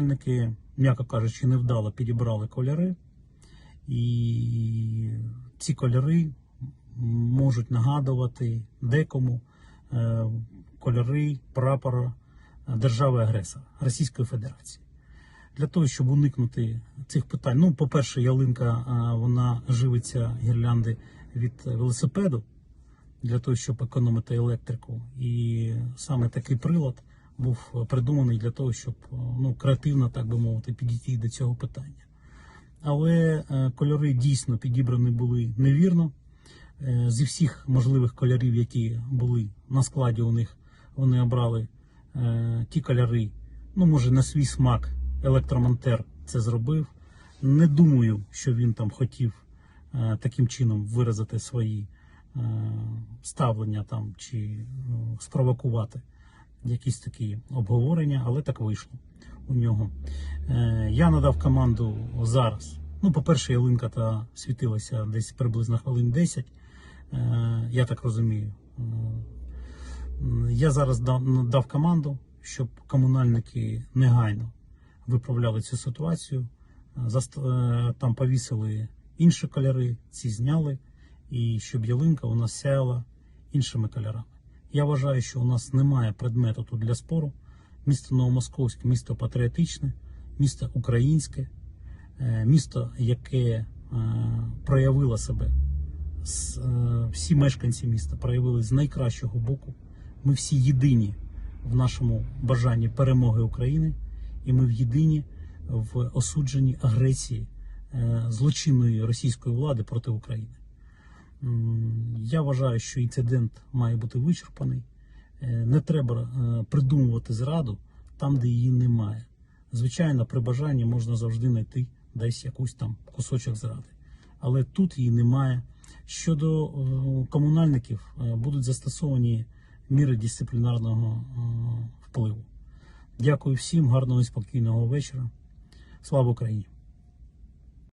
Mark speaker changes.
Speaker 1: Комунальники, м'яко кажучи, невдало підібрали кольори, і ці кольори можуть нагадувати декому е, кольори прапора держави-агресора Російської Федерації. Для того, щоб уникнути цих питань, ну, по-перше, ялинка вона живиться гірлянди від велосипеду для того, щоб економити електрику. І саме такий прилад був придуманий для того, щоб ну, креативно, так би мовити, підійти до цього питання. Але е, кольори дійсно підібрані були невірно. Е, Зі всіх можливих кольорів, які були на складі у них, вони обрали е, ті кольори, ну, може, на свій смак електромонтер це зробив. Не думаю, що він там хотів е, таким чином виразити свої е, ставлення там чи е, спровокувати якісь такі обговорення, але так вийшло у нього. Е, я надав команду зараз. Ну, по-перше, ялинка та світилася десь приблизно хвилин 10. Е, я так розумію. Е, я зараз дав, команду, щоб комунальники негайно виправляли цю ситуацію. Там повісили інші кольори, ці зняли, і щоб ялинка у нас сяяла іншими кольорами. Я вважаю, що у нас немає предмету тут для спору. Місто Новомосковське, місто патріотичне, місто українське, е, місто, яке е, проявило себе. Е, Всі мешканці міста проявили з найкращого боку. Ми всі єдині в нашому бажанні перемоги України, і ми єдині в осудженні агресії злочинної російської влади проти України. Я вважаю, що інцидент має бути вичерпаний. Е, Не треба е, придумувати зраду там, де її немає. Звичайно, при бажанні можна завжди знайти десь якусь там кусочок зради. Але тут її немає. Щодо е, комунальників, будуть застосовані міри дисциплінарного впливу. Дякую всім, гарного і спокійного вечора. Слава Україні!